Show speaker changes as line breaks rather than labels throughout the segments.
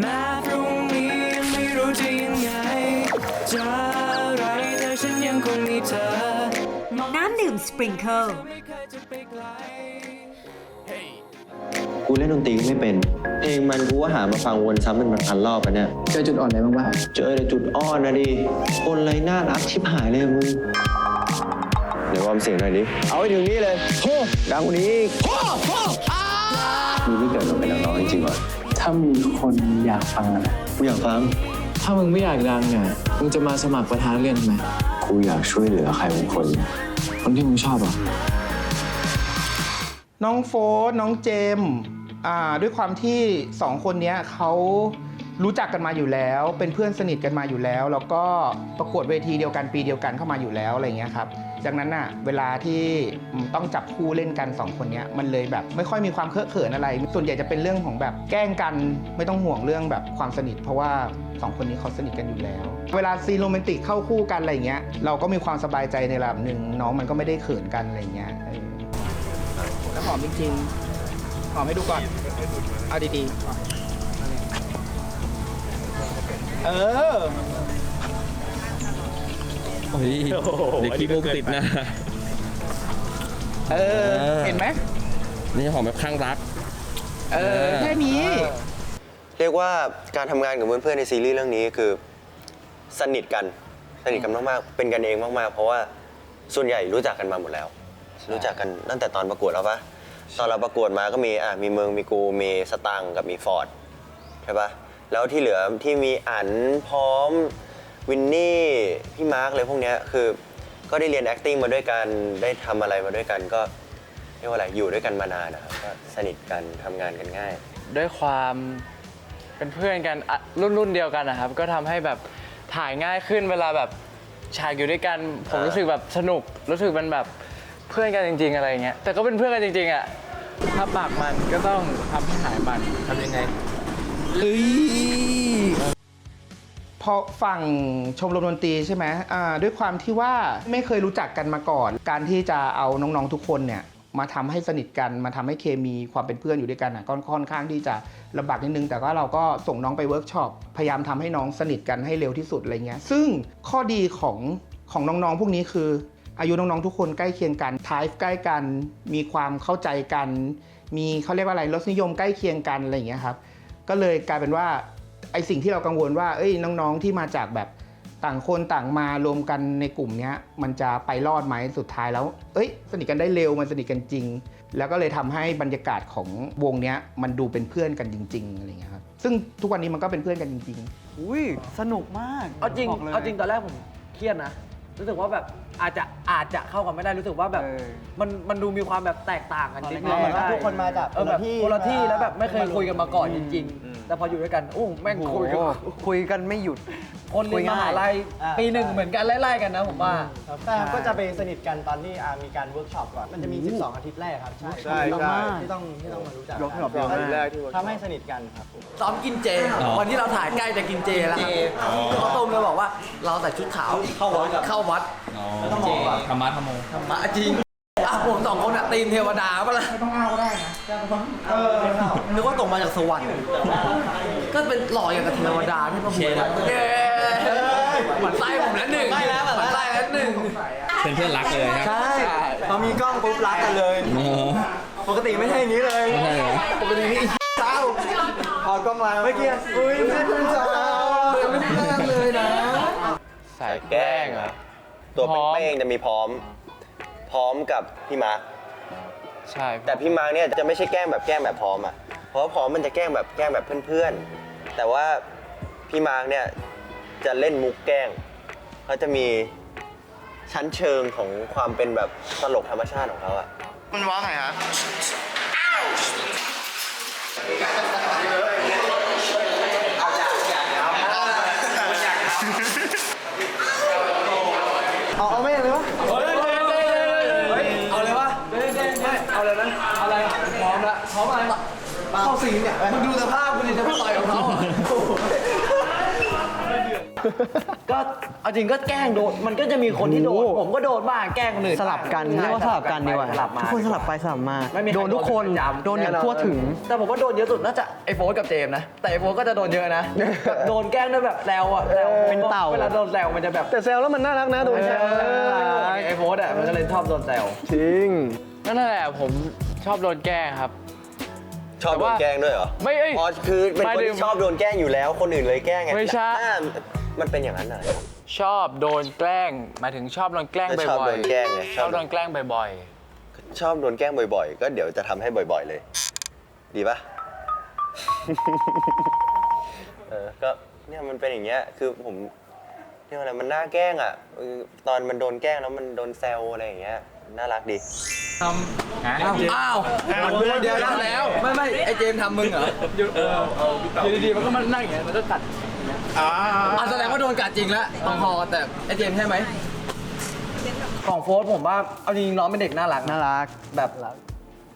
แม้พรุ่งนี้ยังไม่รู้จะยังไงจะอะไรแต่ฉันยังคงมีเธอ
น้ำดื่มสปริงเกิล
ไม่เคยจะไปไกล
กูเล่นดนตรีก็ไม่เป็น เพลงมันกูก็หามาฟังวนซ้ำเป็นพันๆรอบแล้วเนี่ย
เจอจุดอ่อนอะไรบ้างวะ
เจอแต่จุดอ่อนนะดิ คนไรน่ารักชิบหายเลยอะมึง เดี๋ยววอร์มเสียงหน่อยดิ เอาไปถึงนี่เลยโฮ้ดังกว่านี้อีกโฮ้โฮ้อ้ามึงไม่เกิดมาเป็นนักร้องจริงๆเหรอ
ถ้ามีคนอยากฟังอะ
กูอยากฟัง
ถ้ามึงไม่อยากดังอะมึงจะมาสมัครประธานเรื่องทำไม
กูอยากช่วยเหลือใครบางคน
คนที่มึงชอบอะ
น้องโฟสน้องเจมส์อ่าด้วยความที่สองคนเนี้ยเขารู้จักกันมาอยู่แล้ว เป็นเพื่อนสนิทกันมาอยู่แล้ว แล้วก็ประกวดเวทีเดียวกันปีเดียวกันเข้ามาอยู่แล้วอะไรเงี้ยครับ จากนั้นน่ะเวลาที่ต้องจับคู่เล่นกันสองคนเนี้ยมันเลยแบบไม่ค่อยมีความเคอะเขินอะไร ส่วนใหญ่จะเป็นเรื่องของแบบแกล้งกันไม่ต้องห่วงเรื่องแบบความสนิท เพราะว่าสองคนนี้เขาสนิทกันอยู่แล้ว เวลาซีนโรแมนติกเข้าคู่กันอะไรเงี้ยเราก็มีความสบายใจในระดับหนึ่งน้องมันก็ไม่ได้เขินกันอะไรเงี้ยแล้วหอมจริงๆหอมให้ดูก่อน เอาดีๆเออ
เฮ้ยเด็กขี้มุกติดนะ
เออ
เออ
เห็นไหม
นี่หอมแบบข้างรัก
เออ แค่นี้
เรียกว่าการทำงานกับเพื่อนๆในซีรีส์เรื่องนี้คือสนิทกันสนิทกันมากๆเป็นกันเองมากๆ เพราะว่าส่วนใหญ่รู้จักกันมาหมดแล้ว รู้จักกันตั้งแต่ตอนประกวดแล้วปะตอนเราประกวดมาก็มีอะมีเมืองมีกูมีสตังค์กับมีฟอร์ดใช่ปะแล้วที่เหลือที่มีอันพร้อม วินนี่พี่มาร์คเลยพวกเนี้ยคือก็ได้เรียน acting มาด้วยกันได้ทำอะไรมาด้วยกันก็เรียกว่าอะไรอยู่ด้วยกันมานานนะครับก็สนิทกันทำงานกันง่าย
ด้วยความเป็นเพื่อนกันอะรุ่นรุ่นเดียวกันนะครับ ก็ทำให้แบบถ่ายง่ายขึ้นเวลาแบบฉากอยู่ด้วยกัน ผม
อ่ารู้
รู้สึกแบบสนุก รู้สึกมันแบบเพื่อนกันจริง ๆ อะไรเงี้ยแต่ก็เป็นเพื่อนกันจริงๆอะถ้าปากมันก็ต้องทำให้หายมันทำยังไง
พอฝั่งชมรมดนตรีใช่ไหมอ่าด้วยความที่ว่าไม่เคยรู้จักกันมาก่อน การที่จะเอาน้องๆทุกคนเนี่ยมาทำให้สนิทกันมาทำให้เคมีความเป็นเพื่อนอยู่ด้วยกันอะก็ค่อนข้างที่จะลำบากนิดนึง แต่ก็เราก็ส่งน้องไปเวิร์กช็อปพยายามทำให้น้องสนิทกันให้เร็วที่สุดอะไรเงี้ยซึ่งข้อดีของของน้องๆพวกนี้คือ อายุน้องๆทุกคนใกล้เคียงกันทายใกล้กัน มีความเข้าใจกัน มีเขาเรียกว่าอะไรรสนิยมใกล้เคียงกันอะไรเงี้ยครับก็เลยกลายเป็นว่า ไอสิ่งที่เรากังวลว่าเอ้ยน้องๆที่มาจากแบบต่างคนต่างมารวมกันในกลุ่มเนี้ยมันจะไปรอดไหมสุดท้ายแล้ว เอ้ย สนิทกันได้เร็วมันสนิทกันจริง แล้วก็เลยทำให้บรรยากาศของวงเนี้ยมันดูเป็นเพื่อนกันจริงๆอะไรอย่างเงี้ยครับซึ่งทุกวันนี้มันก็เป็นเพื่อนกันจริงๆ
อุ้ยสนุกมาก
เอาจริง
บอกลย
เอาจริงตอนแรกผมเครียดนะรู้สึกว่าแบบอาจจะอาจจะเข้ากันไม่ได้รู้สึกว่าแบบ
เออ
มันมันดูมีความแบบแตกต่างกันจริง
เหมือนว่าทุกคนมาจาก
เออแบบ
คนละที่
คนละที่
มา
แล้วแบบไม่เคยคุยกันมาก่อนจริง
อืม
ๆ แต่พออยู่ด้วยกันโอ้แม่ง
โอ้โห
คุยกัน
คุยกันไม่หยุด
คนเรียนมหาลัย
อ่า
ปีหนึ่งเหมือนกันไล่ๆกันนะผมว่า
แต่ก็จะไปสนิทกันตอนที่อ่ามีการเวิร์กช็อปก่อน มันจะมี 12 อาทิตย์แรกครับ ใช่
ใช่ใช่
ที่ต้องที่ต้องมารู้จัก
เวิร์กช็อปเยอะมาก
ทำให้สนิทกันครับ
ซ้อมกินเจวันที่เราถ่ายใกล้จะกินเจแล้วครับคือเขาต้มเลยบอกว่าเราใส่ชุดขาวเข้าวัดเข้าวัด
เจธรรมะธรรมโม
ธรรมะจริงอะผมสองคนอะตีมเทวดาปะล่ะนึ กว่าตกมาจากสวรรค์ ก็เป็นหล่ออย่างกับเทวดาที่พระบุตรเย้หมันไส้ผมแล้วหนึ่งหมันไส้แล้วหนึ่ง
เป็นเพื่อนรักเลยครับ
ใช่พอมีกล้องปุ๊บรักกันเลย
เออ
ปกติไม่ใช่อย่างนี้เลย
ไม่ใช่เหรอ
ปกตินี่เศร้าพอกล้องมาเมื่อกี้ อุ้ยไม่ใช่เพื่อนสาวไม่ได้แกล้งเลยนะ
สายแกล้งเหรอะ
ตัว
พร้อม
เป้งๆจะมีพร้อม พร้อมกับพี่มาร์ค
ใช่
แต่พี่มาร์คเนี่ยจะไม่ใช่แกล้งแบบแกล้งแบบพร้อมอะเพราะว่าพร้อมมันจะแกล้งแบบแกล้งแบบเพื่อนๆ แต่ว่าพี่มาร์คเนี่ยจะเล่นมุกแกล้งเขาจะมีชั้นเชิงของความเป็นแบบตลกธรรมชาติของเขาอะ
มันว่าไงฮะ
เอาเอาไม่เลยวะ
เอาเลยวะเอาเลยนะเอาอะไรพร้อมละพร้อมอะไร เข้าซีนเนี่ยมึงดูสภาพคุณดิจะไม่ต่อยกับเขาอะก็เอาจริงก็แกล้งโดนมันก็จะมีคนที่โดน
โอ้โห
ผมก็โดนบ้างแกล้งคนอื่น
สลับกัน
ใช่
เรียกว่าสลับกันดีกว่า
สลับมา
ทุกคนสลับไปสลับมา
ไม่มีใคร
โดนทุกคน
เป็นประจำ
โดนอย่างทั่วถึง
แต่ผมว่าโดนเยอะสุดน่าจะไอโฟนกับเจมส์นะ แต่ไอโฟนก็จะโดนเยอะนะ แบบโดนแกล้งด้วยแบบแซวอะแซว
เป็นเต่า
เวลาโดนแซวมันจะแบบ
แต่แซวแล้วมันน่ารักนะโดนแซว
เออไอโฟนอะมันก็เลยชอบโดนแซว
จริง
นั่นแหละผมชอบโดนแกล้งครับ
ชอบโดนแกล้งด้วยเหรอ
ไม่เอ้ย
อ๋อคือเป็น
หมา
ค
ย
น
ถึ
ที่
ง
ชอบโดนแกล้งอยู่แล้ว คนอื่นเลยแกล้งไง
ไม่ใช่
อ่ามันเป็นอย่างนั้นเหรอ
ชอบโดนแกล้งหมายถึงชอบโดนแกล้ง
ก็
บ่
ชอบ
อ
โด
ย
นแกล้งไง
ๆชอบโดนแกล้งบ่อย
ชอบโดนแกล้งบ่อยๆ ก็เดี๋ยวจะทำให้บ่อยๆเลย ดีปะ เออก็เนี่ยมันเป็นอย่างเงี้ยคือผมเรียกว่าอะไรมันน่าแกล้งอะเออตอนมันโดนแกล้งแล้วมันโดนแซวอะไรอย่างเงี้ย น่ารักดี
ทำฮะ
อ้าวเดี๋ยวนะแล้ว ไม่ไม่ไอเจมส์ทำมึงเหรอ
ๆอยู่ดีๆมันก็มานั่งอย่างเงี้ยมันก็กัด
อะแสดงว่าโดนกัดจริงแล้วตองพอแต่ไอเจมส์ใช่ไหมของโฟสผมว่าเอาจริงๆน้องเป็นเด็กน่ารักะ
น่ารัก
แบบ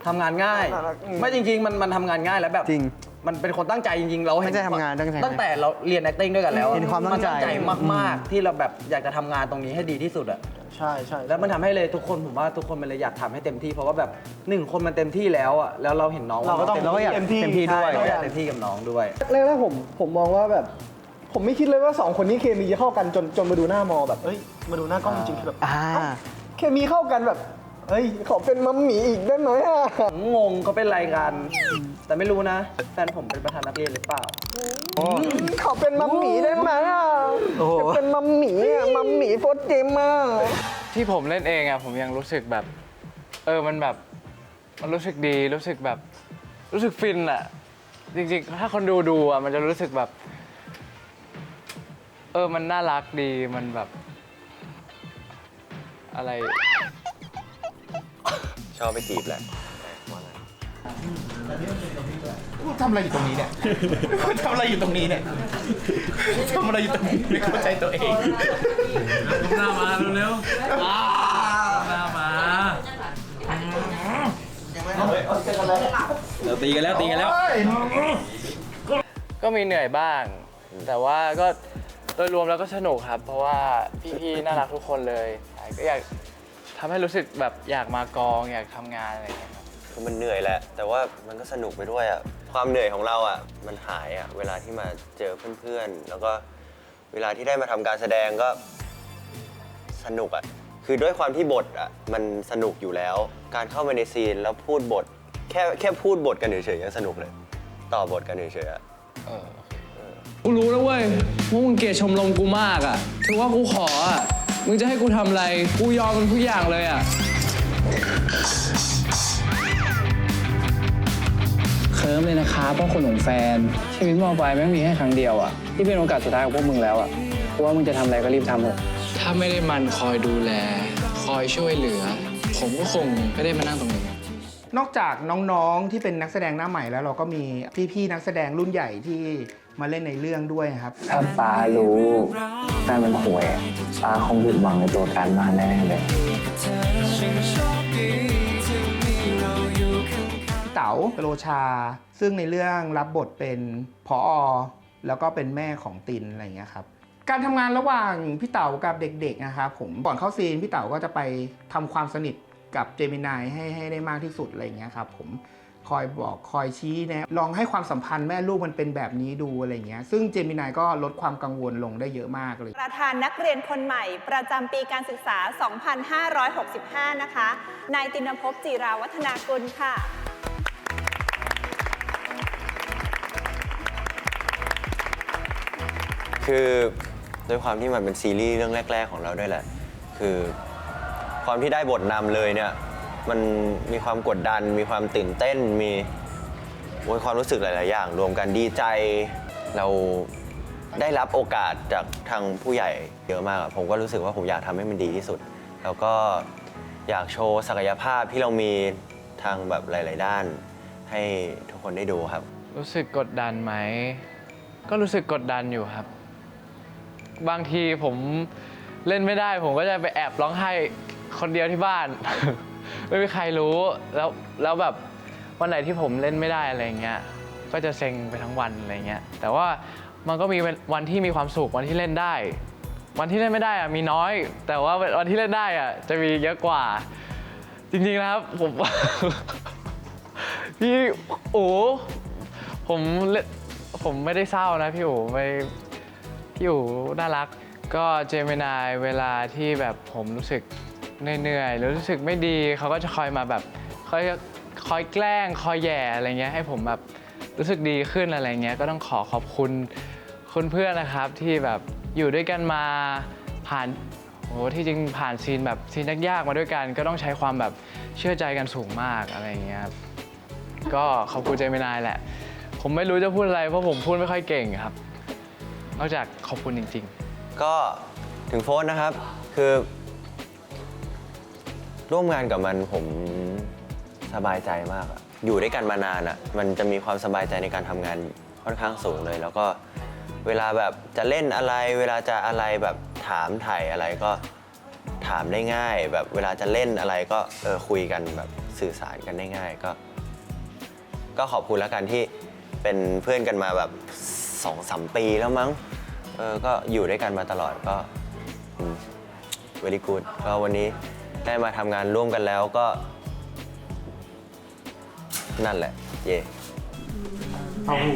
ทำงานง่าย
น่ารักอืม
ไม่จริง ๆ มันมันทำงานง่ายแล้วแบบ
จริง
มันเป็นคนตั้งใจจริงๆเราเห็น
ตั้งใจทำงานตั้งใจ
ตั้งแต่เราเรียน acting ด้วยกันแล้วอะ
เห็นความตั้งใจ
นมากๆ ที่เราแบบอยากจะทำงานตรงนี้ให้ดีที่สุดอะ
ใช่ใช่
แล้วมันทำให้เลยทุกคนผมว่าทุกคนมันเลยอยากทำให้เต็มที่เพราะว่าแบบหนึ่งคนมันเต็มที่แล้วอะแล้วเราเห็นน้อง
เราก็ต้อง
ต็ม
เราก็อยาก
เต็มที่
เต็มที่ด้วย
ใช่เราอยาก เต็มที่กับน้องด้วย
แรกๆผมผมมองว่าแบบ ผมไม่คิดเลยว่าสองคนนี้เคมีจะเข้ากันจนจนมาดูหน้ามอแบบเอ้ยมาดูหน้ากล้องจริงๆคือแบบ
อ่า
เคมีเข้ากันแบบเอ้ยขอเป็นมัมหมีอีกได้ไหมอะ
ผมงงเขาเป็นรายการแต่ไม่รู้นะ แฟนผมเป็นประธานนักเรียนหรือเปล่า
ขอเป็นมัมหมีได้ไหมอะ
โอ้โห
จะเป็นมัมหมีอะมัมหมีโฟร์เจมอะ
ที่ผมเล่นเองอะผมยังรู้สึกแบบ เออมันแบบ มันรู้สึกดีรู้สึกแบบ รู้สึกฟินอะจริงๆ ถ้าคนดูดูอะมันจะรู้สึกแบบ เออมันน่ารักดีมันแบบ อะไร
ชอบไปจีบแหละ
ทำอะไรอยู่ตรงนี้เนี่ยทำอะไรอยู่ตรงนี้เนี่ยทำอะไรอยู่ตรงนี้ไม่เข้าใจตัวเอง
หน้ามาเร็วๆหน้ามาเราตีกันแล้วตีกันแล้ว
ก็มีเหนื่อยบ้าง แต่ว่าก็โดยรวมแล้วก็สนุกครับ เพราะว่าพี่ๆน่ารักทุกคนเลยใช่ก็อยากทำให้รู้สึกแบบอยากมากองอยากทำงานอะไรอย่างเงี้ย ครับ
คือมันเหนื่อยแหละ แต่ว่ามันก็สนุกไปด้วยอะความเหนื่อยของเราอะมันหายอะเวลาที่มาเจอเพื่อนๆ แล้วก็เวลาที่ได้มาทำการแสดงก็สนุกอะคือด้วยความที่บทอะมันสนุกอยู่แล้ว การเข้ามาในซีนแล้วพูดบท แค่แค่พูดบทกันเฉยๆยังสนุกเลย ต่อบทกันเฉยๆอะ
กูรู้แล้วเว้ยว่ามึงเกลียดชมรมกูมากอะ ถือว่ากูขออะ มึงจะให้กูทำอะไร กูยอมมันทุกอย่างเลยอะ คิร์มเลยนะคะเพราะคนของแฟน ชีวิตมอปลายแม่งมีแค่ครั้งเดียวอะที่เป็นโอกาสสุดท้ายของพวกมึงแล้วอะกูว่ามึงจะทำอะไรก็รีบทำเถอะถ้าไม่ได้มันคอยดูแล คอยช่วยเหลือ ผมก็คงไม่ได้มานั่งตรงนี้
นอกจากน้องๆที่เป็นนักแสดงหน้าใหม่แล้วเราก็มีพี่ๆนักแสดงรุ่นใหญ่ที่มาเล่นในเรื่องด้วยครับ
ถ้าป้ารู้แฟนเป็นหวยอะป้าคงผิดหวังในตัวการมากแน่ๆเลย
พี่ เต๋าโรชา ซึ่งในเรื่องรับบทเป็นพออแล้วก็เป็นแม่ของตินอะไรอย่างเงี้ยครับการทำงานระหว่างพี่เต๋ากับเด็กๆนะครับผมก่อนเข้าซีนพี่เต๋าก็จะไปทำความสนิทกับเจมินายให้ให้ได้มากที่สุดอะไรอย่างเงี้ยครับผมคอยบอกคอยชี้แนะลองให้ความสัมพันธ์แม่ลูกมันเป็นแบบนี้ดูอะไรอย่างเงี้ยซึ่งเจมินายก็ลดความกังวลลงได้เยอะมากเลย
ประธานนักเรียนคนใหม่ ประจำปีการศึกษา 2565 นะคะนายตินภพจีราวัฒนากุลค่ะ
คือด้วยความที่มันเป็นซีรีส์เรื่องแรก ๆ ของเราด้วยแหละ คือความที่ได้บทนำเลยเนี่ย มันมีความกดดัน มีความตื่นเต้น มีโอ้ยความรู้สึกหลาย ๆ อย่าง รวมกันดีใจ เราได้รับโอกาสจากทางผู้ใหญ่เยอะมากอะผมก็รู้สึกว่าผมอยากทำให้มันดีที่สุด แล้วก็อยากโชว์ศักยภาพที่เรามีทางแบบหลาย ๆ ด้าน ให้ทุกคนได้ดูครับ
รู้สึกกดดันไหม ก็รู้สึกกดดันอยู่ครับ บางทีผมเล่นไม่ได้ ผมก็จะไปแอบร้องไห้คนเดียวที่บ้าน ไม่มีใครรู้แล้วแล้วแบบวันไหนที่ผมเล่นไม่ได้อะไรเงี้ยก็จะเซ็งไปทั้งวันอะไรเงี้ยแต่ว่ามันก็มีวันที่มีความสุขวันที่เล่นได้ วันที่เล่นไม่ได้อะมีน้อย แต่ว่าวันที่เล่นได้อะจะมีเยอะกว่า จริงๆนะครับผมพี่โอ้ผมเลผมไม่ได้เศร้านะพี่โอ้ไม่ พี่โอ้น่ารัก ก็เจมินายเวลาที่แบบผมรู้สึกเหนื่อยๆหรือรู้สึกไม่ดีเขาก็จะคอยมาแบบคอยคอยแกล้งคอยแย่อะไรเงี้ยให้ผมแบบรู้สึกดีขึ้นอะไรเงี้ยก็ต้องขอขอบคุณคุณเพื่อนนะครับที่แบบอยู่ด้วยกันมาผ่านโอ้ที่จริงผ่านซีนแบบซีนยากๆมาด้วยกัน ก็ต้องใช้ความแบบเชื่อใจกันสูงมากอะไรเงี้ยครับก็ขอบคุณเจมินายแหละ ผมไม่รู้จะพูดอะไรเพราะผมพูดไม่ค่อยเก่งครับ นอกจากขอบคุณจริง
ก็ถึงโฟนนะครับ คือ ร่วมงานกับมันผมสบายใจมากอะอยู่ด้วยกันมานานอะมันจะมีความสบายใจในการทำงานค่อนข้างสูงเลย แล้วก็เวลาแบบจะเล่นอะไร เวลาจะอะไรแบบถามไถ่ายอะไรก็ถามได้ง่าย แบบเวลาจะเล่นอะไรก็เออคุยกันแบบสื่อสารกันได้ง่ายก็ ก็ขอบคุณแล้วกันที่เป็นเพื่อนกันมาแบบ สองสามปีแล้วมั้งเออก็อยู่ด้วยกันมาตลอดก็เวลีกูดก็วันนี้ได้มาทำงานร่วมกันแล้วก็ นั่นแหละ เย่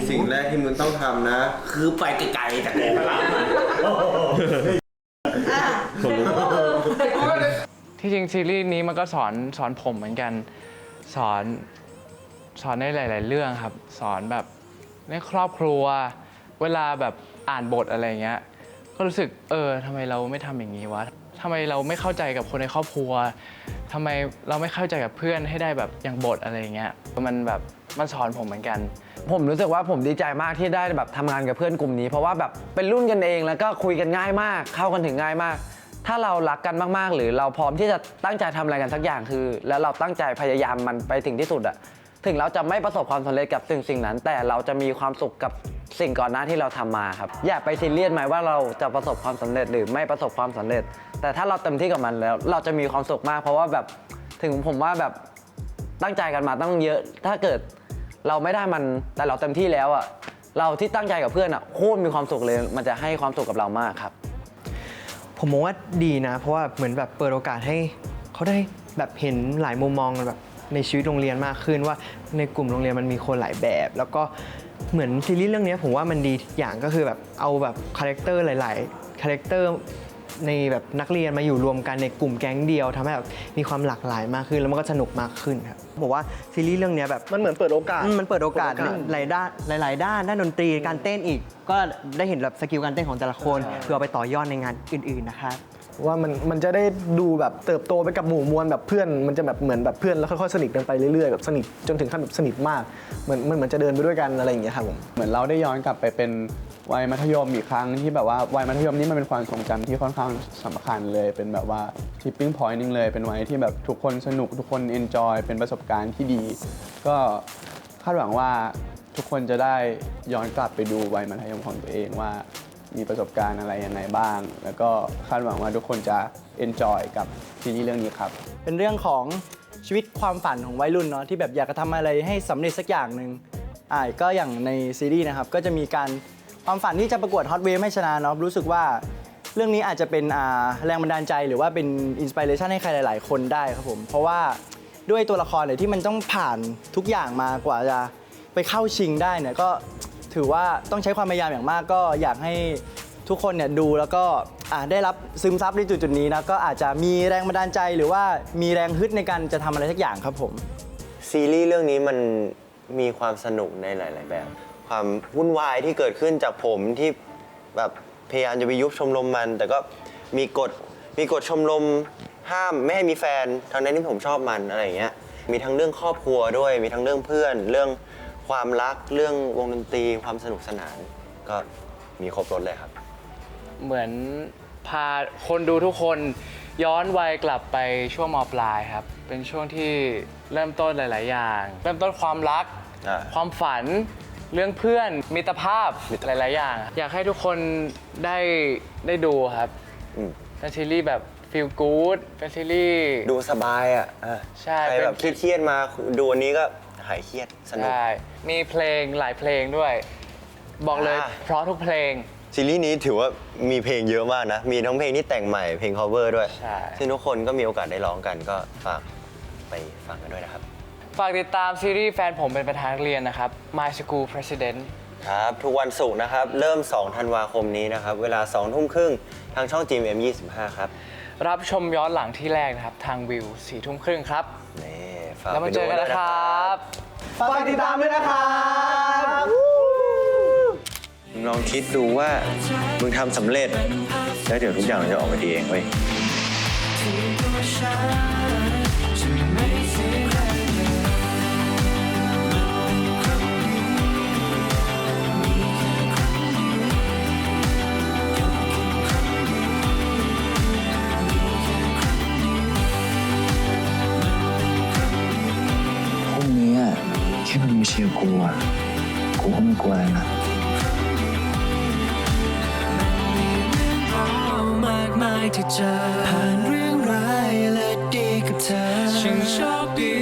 สิ่งแรกที่มึงต้องทำนะ
คือไปไกลๆจากโรงพยาบาล
ๆที่จริงซีรีส์นี้มันก็สอนสอนผมเหมือนกัน สอนสอนในหลาย ๆ เรื่องครับ สอนแบบในครอบครัว เวลาแบบอ่านบทอะไรเงี้ยก็รู้สึกเออทำไมเราไม่ทำอย่างนี้วะทำไมเราไม่เข้าใจกับคนในครอบครัวทำไมเราไม่เข้าใจกับเพื่อนให้ได้แบบอย่างบทอะไรเงี้ยมันแบบมันสอนผมเหมือนกัน
ผมรู้สึกว่าผมดีใจมากที่ได้แบบทำงานกับเพื่อนกลุ่มนี้ เพราะว่าแบบเป็นรุ่นกันเองแล้วก็คุยกันง่ายมาก เข้ากันถึงง่ายมาก ถ้าเรารักกันมากๆ หรือเราพร้อมที่จะตั้งใจทำอะไรกันสักอย่างคือ แล้วเราตั้งใจพยายามมันไปถึงที่สุดอะถึงเราจะไม่ประสบความสำเร็จกับสิ่งสิ่งนั้น แต่เราจะมีความสุขกับ สิ่งก่อนหน้าที่เราทำมาครับ อย่าไปซีเรียสไหมว่าเราจะประสบความสำเร็จหรือไม่ประสบความสำเร็จ แต่ถ้าเราเต็มที่กับมันแล้ว เราจะมีความสุขมาก เพราะว่าแบบถึงผมว่าแบบตั้งใจกันมาตั้งเยอะ ถ้าเกิดเราไม่ได้มันแต่เราเต็มที่แล้วอะเราที่ตั้งใจกับเพื่อนอะโคตรมีความสุขเลย มันจะให้ความสุขกับเรามากครับ
ผมมองว่าดีนะ เพราะว่าเหมือนแบบเปิดโอกาสให้เขาได้แบบเห็นหลายมุมมองแบบในชีวิตโรงเรียนมากขึ้นว่าในกลุ่มโรงเรียนมันมีคนหลายแบบ แล้วก็ เหมือนซีรีส์เรื่องนี้ผมว่ามันดีอย่างก็คือแบบเอาแบบคาแรคเตอร์หลาย ๆ คาแรคเตอร์ในแบบนักเรียนมาอยู่รวมกันในกลุ่มแก๊งเดียวทำให้แบบมีความหลากหลายมากขึ้นแล้วมันก็สนุกมากขึ้นครับบอกว่าซีรีส์เรื่องนี้แบบ
มันเหมือนเปิดโอกาส
อืมมันเปิดโอกาส
เปิดโอกาส
หลายด้านหลาย ๆ ด้านด้านดนตรีการเต้นอีก ก็ได้เห็นแบบสกิลการเต้นของแต่ละคนเพื่อเอาไปต่อยอดในงานอื่น ๆ นะครับ
ว่ามันมันจะได้ดูแบบเติบโตไปกับหมู่มวลแบบเพื่อนมันจะแบบเหมือนแบบเพื่อนแล้วค่อยๆสนิทกันไปเรื่อยๆแบบสนิทจนถึงขั้นแบบสนิทมากเหมือนมันเหมือนจะเดินไปด้วยกันอะไรอย่างเงี้ยครับผม
เหมือนเราได้ย้อนกลับไปเป็นวัยมัธยมอีกครั้งที่แบบว่าวัยมัธยมนี่มันเป็นความทรงจำที่ค่อนข้างสำคัญเลย เป็นแบบว่า tipping point นึงเลย เป็นวัยที่แบบทุกคนสนุกทุกคน enjoy เป็นประสบการณ์ที่ดี ก็คาดหวังว่าทุกคนจะได้ย้อนกลับไปดูวัยมัธยมของตัวเองว่า มีประสบการณ์อะไรยังไงบ้าง แล้วก็คาดหวังว่าทุกคนจะ enjoy กับซีรีส์เรื่องนี้ครับ
เป็นเรื่องของชีวิตความฝันของวัยรุ่นเนาะที่แบบอยากจะทำอะไรให้สำเร็จสักอย่างหนึ่งอ่าก็อย่างในซีรีส์นะครับ ก็จะมีการความฝันที่จะประกวดฮอตเวฟให้ชนะเนาะรู้สึกว่าเรื่องนี้อาจจะเป็นอ่าแรงบันดาลใจหรือว่าเป็นอินสปิเรชันให้ใครหลาย ๆ คนได้ครับผม เพราะว่าด้วยตัวละครเนี่ยที่มันต้องผ่านทุกอย่างมากว่าจะไปเข้าชิงได้เนี่ยก็ ถือว่าต้องใช้ความพยายามอย่างมากก็อยากให้ทุกคนเนี่ยดูแล้วก็อ่าได้รับซึมซับในจุดๆนี้นะก็อาจจะมีแรงบันดาลใจหรือว่ามีแรงฮึดในการจะทำอะไรสักอย่างครับผม
ซีรีส์เรื่องนี้มันมีความสนุกในหลาย ๆ แบบ ความวุ่นวายที่เกิดขึ้นจากผมที่แบบพยายามจะไปยุบชมรมมัน แต่ก็มีกฎมีกฎชมรมห้ามไม่ให้มีแฟนทั้งนั้นที่ผมชอบมันอะไรอย่างเงี้ยมีทั้งเรื่องครอบครัวด้วย มีทั้งเรื่องเพื่อน เรื่อง ความรักเรื่องวงดนตรีความสนุกสนาน ก็มีครบรถเลยครับ
เหมือนพาคนดูทุกคนย้อนวัยกลับไปช่วงมปลายครับ เป็นช่วงที่เริ่มต้นหลาย ๆ อย่าง เริ่มต้นความรัก
อ่า
ความฝัน เรื่องเพื่อน มิตรภาพหลาย ๆ อย่าง อยากให้ทุกคนได้ได้ดูครับ
อืม
เป็นซีรีส์แบบฟีลกู๊ดเป็นซีรีส์
ดูสบายอะอะ
ใช่
ใคร
เป็น
แบบเครียดๆมาดูอันนี้ก็ หายเครียดสนุก
ใช่มีเพลงหลายเพลงด้วย บอกเลย
อ่า
เพราะทุกเพลง
ซีรีส์นี้ถือว่ามีเพลงเยอะมากนะ มีทั้งเพลงที่แต่งใหม่เพลง cover ด้วย
ใช่
ซึ่งทุกคนก็มีโอกาสได้ร้องกันก็ฝากไปฟังกันด้วยนะครับ
ฝากติดตามซีรีส์แฟนผมเป็นประธานนักเรียนนะครับ My School President
ครับ ทุกวันศุกร์นะครับ เริ่ม 2 ธันวาคมนี้นะครับ เวลา 2 ทุ่มครึ่งทางช่อง GMM25 ครับ
รับชมย้อนหลังที่แรกนะครับ ทางวิวสี่ทุ่มครึ่งครับ
นี่ฝาก
แล้วมา
ไป
เจ
ดู
อกัน
ด้วย
นะ
นะ
ค
ค
ร
รัั
บ
ฝากติดตามด้วยนะครับ
มึงลองคิดดูว่ามึงทำสำเร็จ แล้วเดี๋ยวทุกอย่างมันจะออกมาดีเองเว้ย
กูก็ไม่กลัวแล้วนะ
มากมายที่เจอผ่านเรื่องร้ายและดีกับเธอฉันโชคดี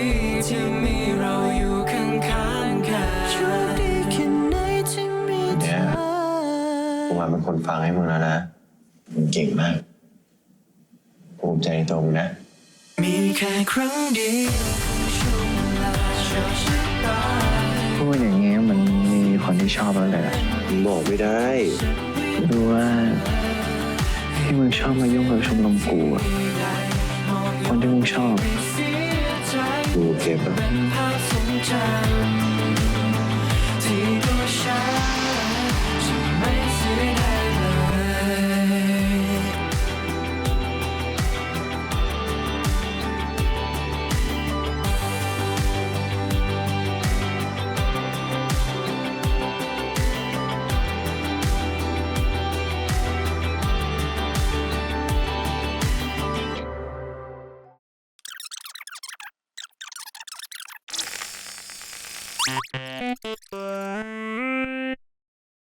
ที่มีเราอยู่ข้างๆกันโชคดีแค่ไหนที่มีเธ
เนี่ย
อ
กูมาเป็นคนฟังให้มึงแล้วนะมึงเก่งมากภูมิใจในตัวมึงนะ
มีแค่ครั้งเดียวช่วงเวลาโชคชะตา
พูดอย่างเงี้ยมันมี คนที่ชอบแล้วแหละ
บอกไม่ได้
รู้ว่าที่มึงชอบมายุ่งกับชมรมกูอะคนที่มึงชอบ
เสียใจ
กูเก็บอะ